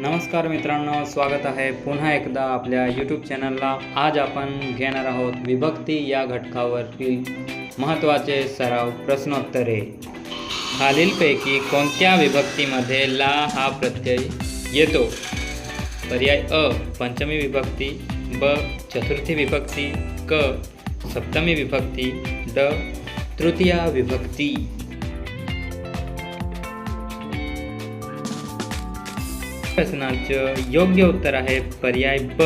नमस्कार मित्रांनो स्वागत आहे पुन्हा एकदा आपल्या यूट्यूब चॅनलला आज आपण घेणार आहोत विभक्ती या घटकावरती महत्त्वाचे सराव प्रश्नोत्तरे. खालीलपैकी कोणत्या विभक्तीमध्ये ला हा प्रत्यय येतो? पर्याय अ पंचमी विभक्ती ब चतुर्थी विभक्ती क सप्तमी विभक्ती ड तृतीया विभक्ती. प्रश्नाचं योग्य उत्तर आहे पर्याय ब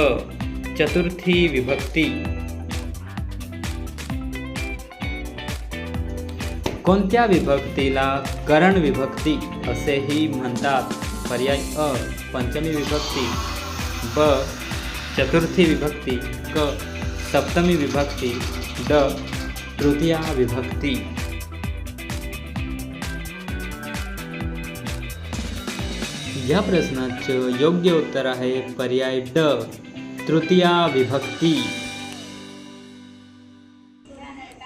चतुर्थी विभक्ती. कोणत्या विभक्तीला करण विभक्ती असेही म्हणतात? पर्याय अ पंचमी विभक्ती. ब चतुर्थी विभक्ती. क सप्तमी विभक्ती. ड तृतीया विभक्ती. या प्रश्नाचं योग्य उत्तर आहे पर्याय ड, तृतीया विभक्ती।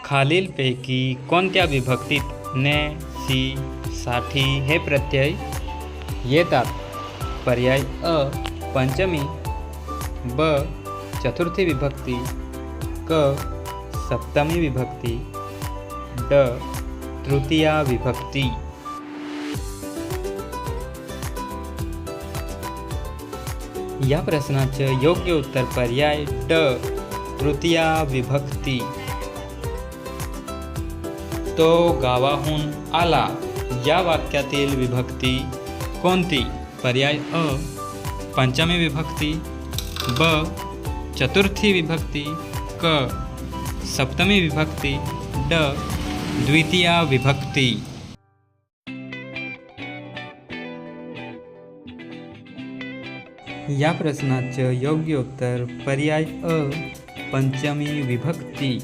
खालीलपैकी कोणत्या विभक्तीत ने, सी, साठी हे प्रत्यय? येतात. पर्याय अ, पंचमी. ब, चतुर्थी विभक्ती. क, सप्तमी विभक्ती. ड, तृतीया विभक्ती. या प्रश्नाचं योग्य उत्तर पर्याय ड तृतीया विभक्ती. तो गावाहून आला. या वाक्यातील विभक्ती कोणती? पर्याय अ पंचमी विभक्ती ब चतुर्थी विभक्ती क सप्तमी विभक्ती ड द्वितीया विभक्ती. या प्रश्नाचं योग्य उत्तर पर्याय अ पंचमी विभक्ती.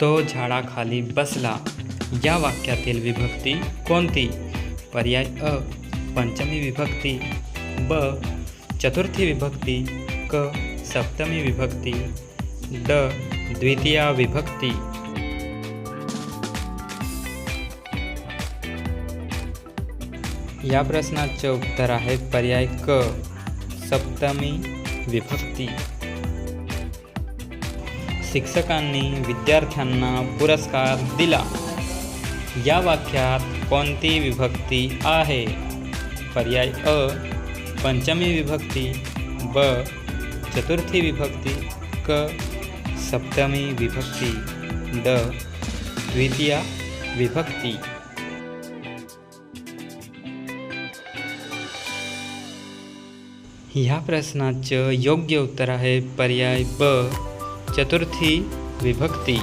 तो झाडाखाली बसला. या वाक्यातील विभक्ती कोणती? पर्याय अ पंचमी विभक्ती. ब चतुर्थी विभक्ती. क सप्तमी विभक्ती. ड द्वितीया विभक्ती. या प्रश्नाचे उत्तर आहे पर्याय क सप्तमी विभक्ती. शिक्षकांनी विद्यार्थ्यांना पुरस्कार दिला. या वाक्यात कोणती विभक्ती आहे? पर्याय अ पंचमी विभक्ती ब चतुर्थी विभक्ती क सप्तमी विभक्ती ड द्वितीया विभक्ती. ह्या प्रश्नाचं योग्य उत्तर आहे पर्याय ब चतुर्थी विभक्ती.